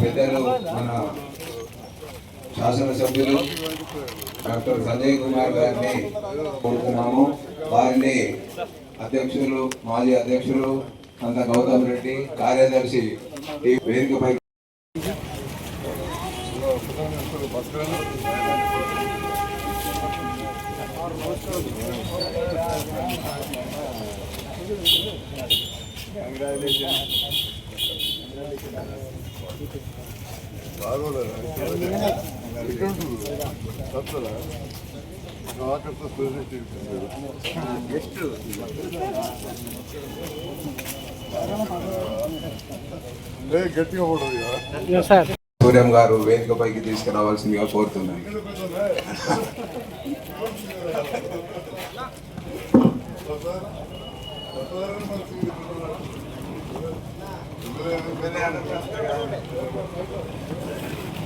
పెద్దలు మన శాసనసభ్యులు డాక్టర్ సంజయ్ కుమార్ గారిని కోరుతున్నాము. వారిని అధ్యక్షులు మాజీ అధ్యక్షులు సంత గౌతమ్ రెడ్డి కార్యదర్శి ఈ వేదికపై గట్టిగా పడదు సూర్యం గారు వేదికపైకి తీసుకురావాల్సిందిగా కోరుతున్నాను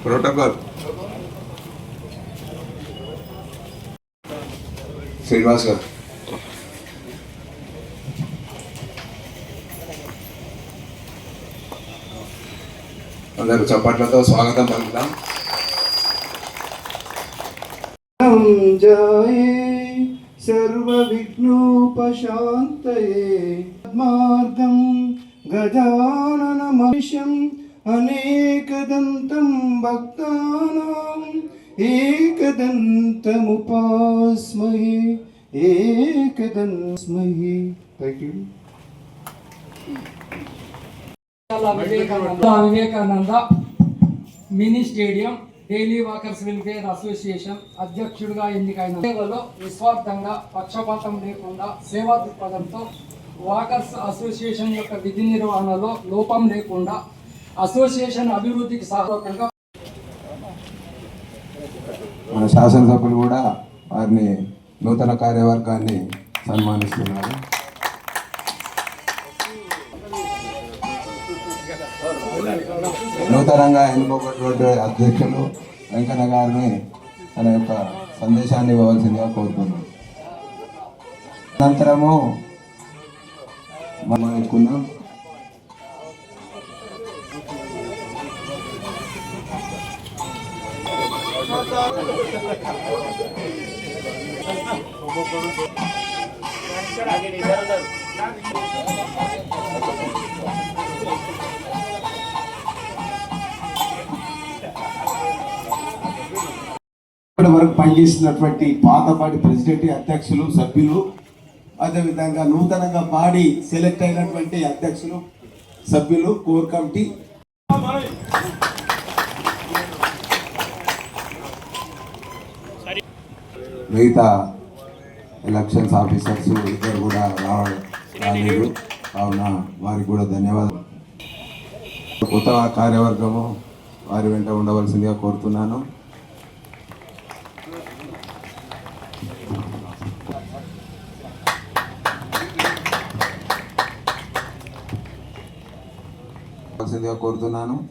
ప్రోటోకాల్ శ్రీనివాస్ గారు. అందరు చప్పట్లతో స్వాగతం పలుకుదాం. సర్వవిఘ్నోపశాంతయే. పద్మార్థం గజాననమవిషం అనేకదంతం భక్తానాం. ఏకదంతముపాస్మహే ఏకదంస్మహే thank you Vivekananda. Vivekananda. Mini stadium daily walkers welfare association అధ్యక్షుడిగా ఎన్నికైన సేవలో నిస్వార్థంగా పక్షపాతం లేకుండా సేవా దృక్పథంతో వాకర్స్ అసోసియేషన్ యొక్క విధి నిర్వహణలో లోపం లేకుండా అసోసియేషన్ అభివృద్ధికి సహకారంగా మన శాసనసభ్యులు కూడా వారిని నూతన కార్యవర్గాన్ని సన్మానిస్తున్నారు. నూతనంగా ఎన్నుకోబడినటువంటి అధ్యక్షులు వెంకన్న గారిని తన యొక్క సందేశాన్ని ఇవ్వవలసిందిగా కోరుతున్నాను అనంతరము మనం ఎక్కున్నాం. ఇప్పటి వరకు పనిచేసినటువంటి పాతపాటి ప్రెసిడెంట్ అధ్యక్షులు సభ్యులు అదేవిధంగా నూతనంగా పాడి సెలెక్ట్ అయినటువంటి అధ్యక్షులు సభ్యులు కోర్ కమిటీ. మిగతా ఎలక్షన్స్ ఆఫీసర్స్ ఇద్దరు కూడా రావ- రాలేదు. కావున వారికి కూడా ధన్యవాదాలు. కొత్త కార్యవర్గము వారి వెంట ఉండవలసిందిగా కోరుతున్నాను. ఉండవలసిందిగా కోరుతున్నాను.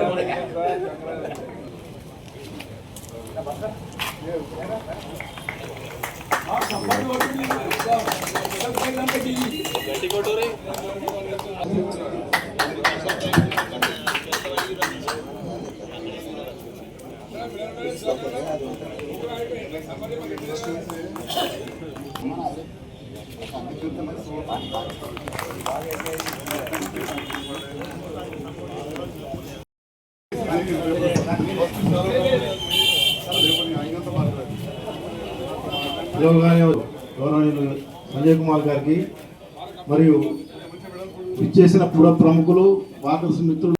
అవునా గౌరవనీయులు సంజయ్ కుమార్ గారికి మరియు ఇచ్చేసిన పుర ప్రముఖులు వాకర్స్ మిత్రులు.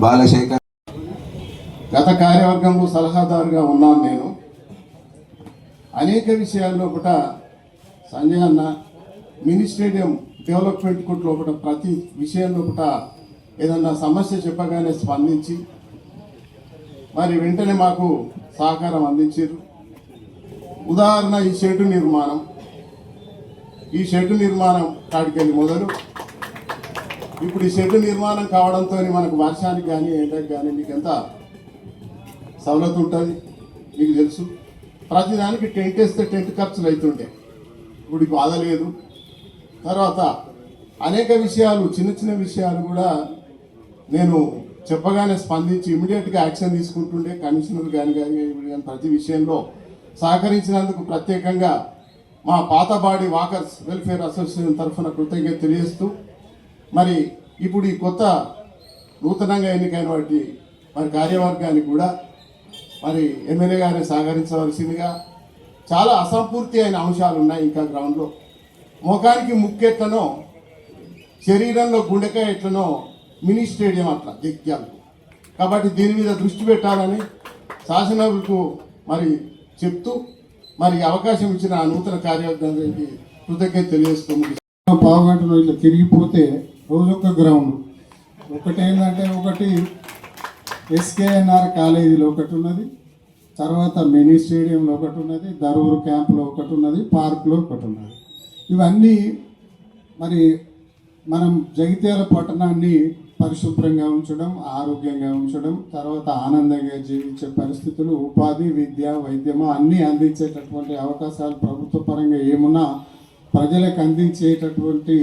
బాలశేఖర్ గత కార్యవర్గంలో సలహాదారుగా ఉన్నాను నేను. అనేక విషయాల్లో కూడా సంజయ్ అన్న మినీ స్టేడియం డెవలప్మెంట్ కుట్లో కూడా ప్రతి విషయంలో కూడా ఏదన్నా సమస్య చెప్పగానే స్పందించి మరి వెంటనే మాకు సహకారం అందించారు. ఉదాహరణ ఈ షెడ్ నిర్మాణం. ఈ షెడ్ నిర్మాణం కాడికెళ్ళి మొదలు. ఇప్పుడు ఈ షెడ్ నిర్మాణం కావడంతో మనకు వర్షానికి కానీ ఎండకు కానీ మీకు ఎంత సవలతు ఉంటుంది మీకు తెలుసు. ప్రతిదానికి టెంట్ వేస్తే టెంట్ ఖర్చులు అవుతుండే ఇప్పుడు బాధ లేదు. తర్వాత అనేక విషయాలు చిన్న చిన్న విషయాలు కూడా నేను చెప్పగానే స్పందించి ఇమీడియట్గా యాక్షన్ తీసుకుంటుండే. కమిషనర్ కానీ కానీ కానీ ప్రతి విషయంలో సహకరించినందుకు ప్రత్యేకంగా మా పాతబాడి వాకర్స్ వెల్ఫేర్ అసోసియేషన్ తరఫున కృతజ్ఞత తెలియజేస్తూ మరి ఇప్పుడు ఈ కొత్త నూతనంగా ఎన్నికైన వాటి మరి కార్యవర్గానికి కూడా మరి ఎమ్మెల్యే గారిని సహకరించవలసిందిగా చాలా అసంపూర్తి అయిన అంశాలు ఉన్నాయి ఇంకా గ్రౌండ్లో. ముఖానికి ముక్కెట్లనో శరీరంలో గుండెకాయ ఎట్లనో మినీ స్టేడియం అట్లా జగ్యాలు కాబట్టి దీని మీద దృష్టి పెట్టాలని శాసనసభకు మరి చెప్తూ మరి అవకాశం ఇచ్చిన నూతన కార్యవర్గానికి కృతజ్ఞత తెలియజేస్తుంది పావుగంటలో ఇట్లా తిరిగిపోతే రోజొక్క గ్రౌండ్. ఒకటి ఏంటంటే ఒకటి ఎస్కేఎన్ఆర్ కాలేజీలో ఒకటి ఉన్నది. తర్వాత మినీ స్టేడియంలో ఒకటి ఉన్నది. దరూరు క్యాంప్లో ఒకటి ఉన్నది. పార్క్లో ఒకటి ఉన్నది. ఇవన్నీ మరి మనం జగిత్యాల పట్టణాన్ని పరిశుభ్రంగా ఉంచడం ఆరోగ్యంగా ఉంచడం తర్వాత ఆనందంగా జీవించే పరిస్థితులు ఉపాధి విద్య వైద్యము అన్నీ అందించేటటువంటి అవకాశాలు ప్రభుత్వ పరంగా ఏమున్నా ప్రజలకు అందించేటటువంటి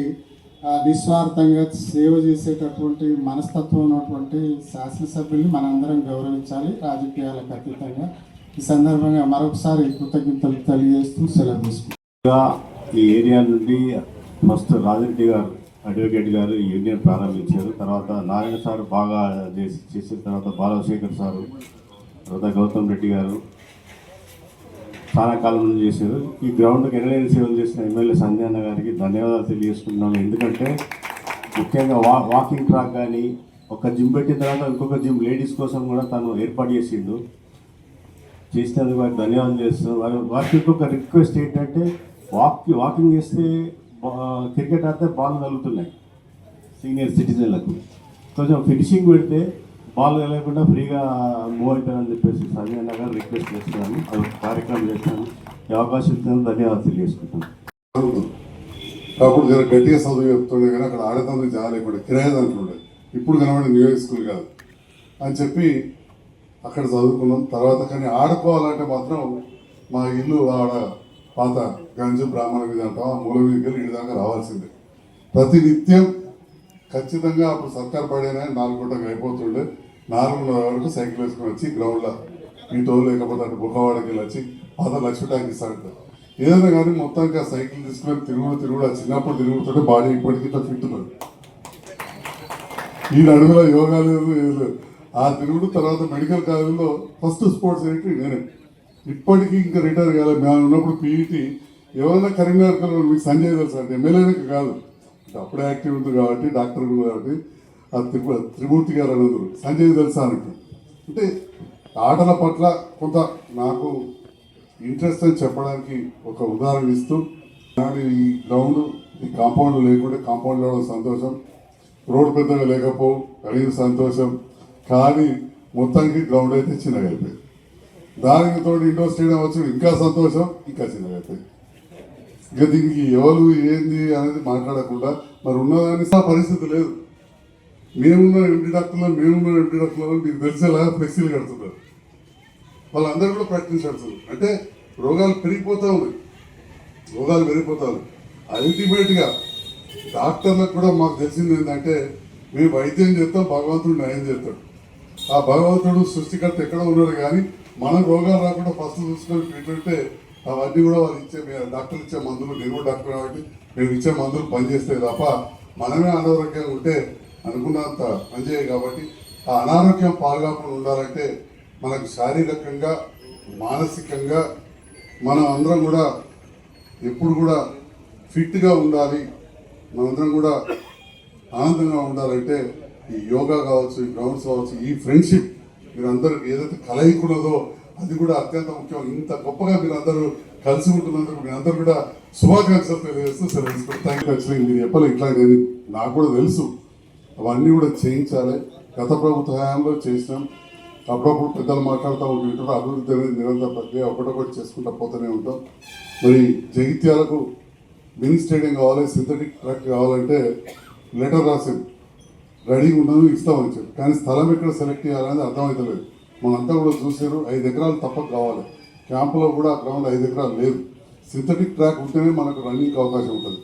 నిస్వార్థంగా సేవ చేసేటటువంటి మనస్తత్వం ఉన్నటువంటి శాసనసభ్యుల్ని మనందరం గౌరవించాలి రాజకీయాలకు అతీతంగా. ఈ సందర్భంగా మరొకసారి కృతజ్ఞతలు తెలియజేస్తూ సెలవు తీసుకుంటాం ఈ ఏరియా నుండి ఫస్ట్ రాజరెడ్డి గారు అడ్వకేట్ గారు ఈ యూనియన్ ప్రారంభించారు. తర్వాత నారాయణ సార్ బాగా చేసి చేసిన తర్వాత బాలశేఖర్ సారు తర్వాత గౌతమ్ రెడ్డి గారు కాలం నుంచి చేశారు. ఈ గ్రౌండ్కి ఎనలేని సేవలు చేసిన ఎమ్మెల్యే సంధ్యాన్న గారికి ధన్యవాదాలు తెలియజేసుకుంటున్నాను. ఎందుకంటే ముఖ్యంగా వా వాకింగ్ ట్రాక్ కానీ ఒక జిమ్ పెట్టిన తర్వాత ఇంకొక జిమ్ లేడీస్ కోసం కూడా తను ఏర్పాటు చేసిండు. చేసినందుకు వారికి ధన్యవాదాలు చేస్తున్నాను వారి వారికి ఇంకొక రిక్వెస్ట్ ఏంటంటే వాక్ వాకింగ్ చేస్తే క్రికెట్ ఆడితే బాల్ తగులుతున్నాయి సీనియర్ సిటిజన్లకు. కొంచెం ఫినిషింగ్ పెడితే వాళ్ళు లేకుండా ఫ్రీగా మూవ్ అవుతారని చెప్పేసి సంజయ్ అన్న గారు రిక్వెస్ట్ చేస్తున్నాను. అది కార్యక్రమం చేస్తాను. ఈ అవకాశం ఇస్తాను ధన్యవాదాలు తెలియజేసుకుంటాను చదువుతుంది అప్పుడు జర గట్టిగా చదువు చెప్తుండే కానీ అక్కడ ఆడతానికి చాలా ఇప్పుడు కిరాయి అంటుండే ఇప్పుడు కనబడి న్యూ స్కూల్ కాదు. అని చెప్పి అక్కడ చదువుకున్నాం. తర్వాత కానీ ఆడుకోవాలంటే మాత్రం మా ఇల్లు ఆడ పాత గంజు బ్రాహ్మణ మీద అంటాం ఆ మూల మీద వెళ్ళి దాకా రావాల్సిందే. ప్రతి నిత్యం ఖచ్చితంగా అప్పుడు సర్కార్ పడేనా నాలుగు గంటలకు అయిపోతుండే. నాలుగున్నర వరకు సైకిల్ వేసుకొని వచ్చి గ్రౌండ్లో ఈ టోల్ లేకపోతే అటు బుక్కవాడకి వెళ్ళి వచ్చి అతను లక్ష్మీ ట్యాంక్ ఇస్తాడు ఏదైనా కానీ మొత్తానికి ఆ సైకిల్ తీసుకొని తిరుగుడు తిరుగుడు ఆ చిన్నప్పుడు తిరుగుతుంటే బాడీ ఇప్పటికీ ఇట్లా ఫిట్ ఉన్నది. ఈ నడుగులో యోగా లేదు ఏది లేదు. ఆ తిరుగుడు తర్వాత మెడికల్ కాలేజీలో ఫస్ట్ స్పోర్ట్స్ సెక్రటరీ నేనే. ఇప్పటికీ ఇంకా రిటైర్ కాలేదు మేము ఉన్నప్పుడు పీఈటీ ఎవరైనా కరీంనగర్ మీకు సంజయ్ తెలుసు? అంటే ఎమ్మెల్యేకి కాదు. అప్పుడే యాక్టివ్ ఉంది కాబట్టి డాక్టర్ ఉంది కాబట్టి. త్రిమూర్తి గారు అడుగుతారు సంజయ్ తెలుసా అంటే అంటే ఆటల పట్ల కొంత నాకు ఇంట్రెస్ట్ అని చెప్పడానికి ఒక ఉదాహరణ ఇస్తూ నాడు ఈ గ్రౌండ్ ఈ కాంపౌండ్ లేకుంటే కాంపౌండ్ లేవడం సంతోషం రోడ్ పెద్దగా లేకపో కలిగిన సంతోషం కానీ మొత్తానికి గ్రౌండ్ అయితే చిన్నగా అయిపోయింది. దానికి తోడు ఇండోర్ స్టేడియం వచ్చిన ఇంకా సంతోషం ఇంకా చిన్నగా అయిపోయింది. ఇక దీనికి ఎవరు ఏంది అనేది మాట్లాడకుండా మరి ఉన్నదాన్ని పరిస్థితి లేదు. మేమున్నాం ఎంపీ డాక్టర్లో మేమున్నాం ఎంపీ డాక్టర్లో మీకు తెలిసేలాగా ఫ్లెక్సీలు కడుతున్నారు. వాళ్ళందరూ కూడా ప్రకటించారు అంటే రోగాలు పెరిగిపోతూ ఉన్నాయి. రోగాలు పెరిగిపోతా ఉన్నాయి. అల్టిమేట్గా డాక్టర్లకు కూడా మాకు తెలిసింది ఏంటంటే మేము వైద్యం చేస్తాం భగవంతుడు న్యాయం చేస్తాడు. ఆ భగవంతుడు సృష్టికర్త ఎక్కడ ఉన్నాడు కానీ మనం రోగాలు రాకుండా ఫస్ట్ చూసుకొని ట్రీట్మెంటే అవన్నీ కూడా వాళ్ళు ఇచ్చే మేము డాక్టర్లు ఇచ్చే మందులు నేను డాక్టర్ కాబట్టి మేము ఇచ్చే మందులు పనిచేస్తాయి తప్ప మనమే అనారోగ్యంగా ఉంటే అనుకున్నంత పనిచేయ కాబట్టి ఆ అనారోగ్యం పాల్గొకుండా ఉండాలంటే మనకు శారీరకంగా మానసికంగా మనం అందరం కూడా ఎప్పుడు కూడా ఫిట్గా ఉండాలి. మనందరం కూడా ఆనందంగా ఉండాలంటే ఈ యోగా కావచ్చు ఈ గ్రౌండ్స్ కావచ్చు ఈ ఫ్రెండ్షిప్ మీరందరూ ఏదైతే కలయికున్నదో అది కూడా అత్యంత ముఖ్యం. ఇంత గొప్పగా మీరందరూ కలిసి ఉంటున్నందుకు మీరందరూ కూడా శుభాకాంక్షలు తెలియజేస్తూ సెలవు థ్యాంక్ యూ యాక్చువల్లీ మీరు చెప్పాలి ఇట్లా నాకు కూడా తెలుసు. అవన్నీ కూడా చేయించాలి. గత ప్రభుత్వ హయాంలో చేసినాం. అప్పుడప్పుడు పెద్దలు మాట్లాడుతూ ఉంటుంటారు అభివృద్ధి అనేది నిరంతర ప్రక్రియ ఒకటొకటి చేసుకుంటూ పోతూనే ఉంటాం. మరి జగిత్యాలకు మినీ స్టేడియం కావాలి సింథటిక్ ట్రాక్ కావాలంటే లెటర్ రాసింది. రెడీగా ఉన్నాను ఇస్తామని చెప్పి. కానీ స్థలం ఎక్కడ సెలెక్ట్ చేయాలనేది అర్థమవుతలేదు మనంతా కూడా చూసారు ఐదు ఎకరాలు తప్పక కావాలి. క్యాంపులో కూడా గ్రౌండ్ ఐదు ఎకరాలు లేదు. సింథటిక్ ట్రాక్ ఉంటేనే మనకు రన్నింగ్ అవకాశం ఉంటుంది.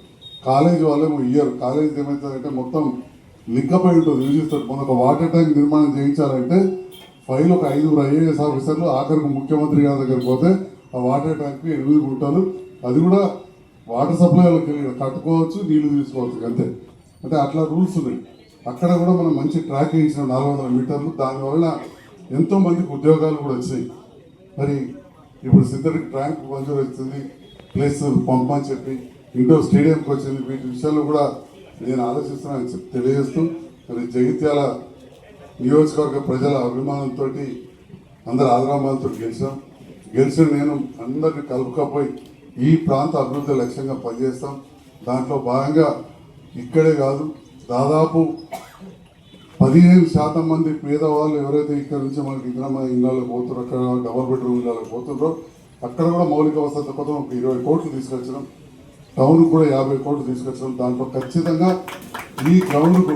కాలేజ్ వాళ్ళేమో ఇయర్ కాలేజ్ ఏమవుతుందంటే మొత్తం లింకప్ అయి ఉంటుంది ఒక వాటర్ ట్యాంక్ నిర్మాణం చేయించాలంటే ఫైల్ ఒక ఐదుగురు ఐఏఎస్ ఆఫీసర్లు ఆఖరికి ముఖ్యమంత్రి గారి దగ్గరికి పోతే ఆ వాటర్ ట్యాంక్కి ఎనిమిది గుంటలు. అది కూడా వాటర్ సప్లై వాళ్ళకి కట్టుకోవచ్చు నీళ్ళు తీసుకోవచ్చు అంతే. అంటే అట్లా రూల్స్ ఉన్నాయి. అక్కడ కూడా మనం మంచి ట్రాక్ వేయించిన నాలుగు వందల మీటర్లు. దానివల్ల ఎంతో మందికి ఉద్యోగాలు కూడా వచ్చాయి మరి ఇప్పుడు సిద్ధరికి ట్రాంక్ మంజూరు వచ్చింది ప్లేస్ పంపని చెప్పి ఇండోర్ స్టేడియంకి వచ్చింది. వీటి విషయాల్లో కూడా నేను ఆలోచిస్తున్నాను చెప్పి తెలియజేస్తూ మరి జగిత్యాల నియోజకవర్గ ప్రజల అభిమానంతో అందరి ఆదరామాలతో గెలిచాం. గెలిచిన నేను అందరిని కలుపుకపోయి ఈ ప్రాంత అభివృద్ధి లక్ష్యంగా పనిచేస్తాం. దాంట్లో భాగంగా ఇక్కడే కాదు దాదాపు పదిహేను శాతం మంది పేదవాళ్ళు ఎవరైతే ఇక్కడ నుంచి మనకి ఇంద్రమ్మ ఇళ్ళకి పోతున్నారో అక్కడ డబల్ బెడ్రూమ్ ఇళ్ళకి పోతుండ్రో అక్కడ కూడా మౌలిక వసతి కోసం ఒక ఇరవై కోట్లు తీసుకొచ్చినాం. టౌన్ కూడా యాభై కోట్లు తీసుకొచ్చాం. దాంట్లో ఖచ్చితంగా ఈ గ్రౌండ్కు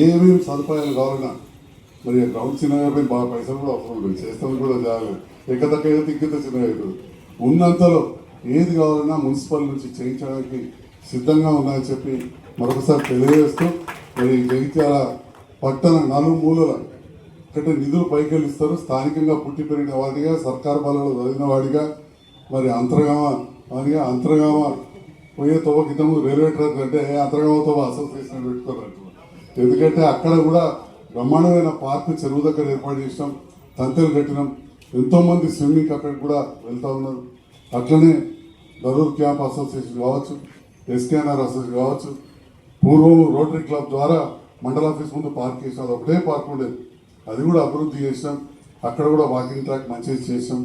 ఏమేమి సదుపాయాలు కావాలన్నా మరి గ్రౌండ్ చిన్నగా బాగా పైసలు కూడా అవసరం లేదు. చేస్తాం కూడా జాగ్రత్త. ఎక్కదక్క అయితే ఇంకింత చిన్నగా అవుతుంది ఉన్నంతలో ఏది కావాలన్నా మున్సిపల్ నుంచి చేయించడానికి సిద్ధంగా ఉన్నాయని చెప్పి మరొకసారి తెలియజేస్తూ మరి జగిత్యాల పట్టణ నలుమూలల అంటే నిధులు పైకెళ్ళిస్తారు. స్థానికంగా పుట్టి పెరిగిన వాడిగా సర్కార్ బలలో చదివిన వాడిగా మరి అంతర్గామ అందుకే అంతర్గామ పోయే తోవ కింద రైల్వే ట్రాక్ అంటే అంతర్గామ తోవ అసోసియేషన్ పెట్టుకోరు ఎందుకంటే అక్కడ కూడా బ్రహ్మాండమైన పార్క్ చెరువు దగ్గర ఏర్పాటు చేసినాం తంతెలు కట్టినాం ఎంతోమంది స్విమ్మింగ్ అక్కడికి కూడా వెళ్తూ ఉన్నారు. అట్లనే దరూర్ క్యాంప్ అసోసియేషన్ కావచ్చు ఎస్కేఎన్ఆర్ అసోసియేషన్ కావచ్చు పూర్వం రోటరీ క్లబ్ ద్వారా మండల ఆఫీస్ ముందు పార్క్ చేసినాం ఒకటే పార్క్ ఉండేది. అది కూడా అభివృద్ధి చేసినాం. అక్కడ కూడా వాకింగ్ ట్రాక్ మంచిగా చేసాం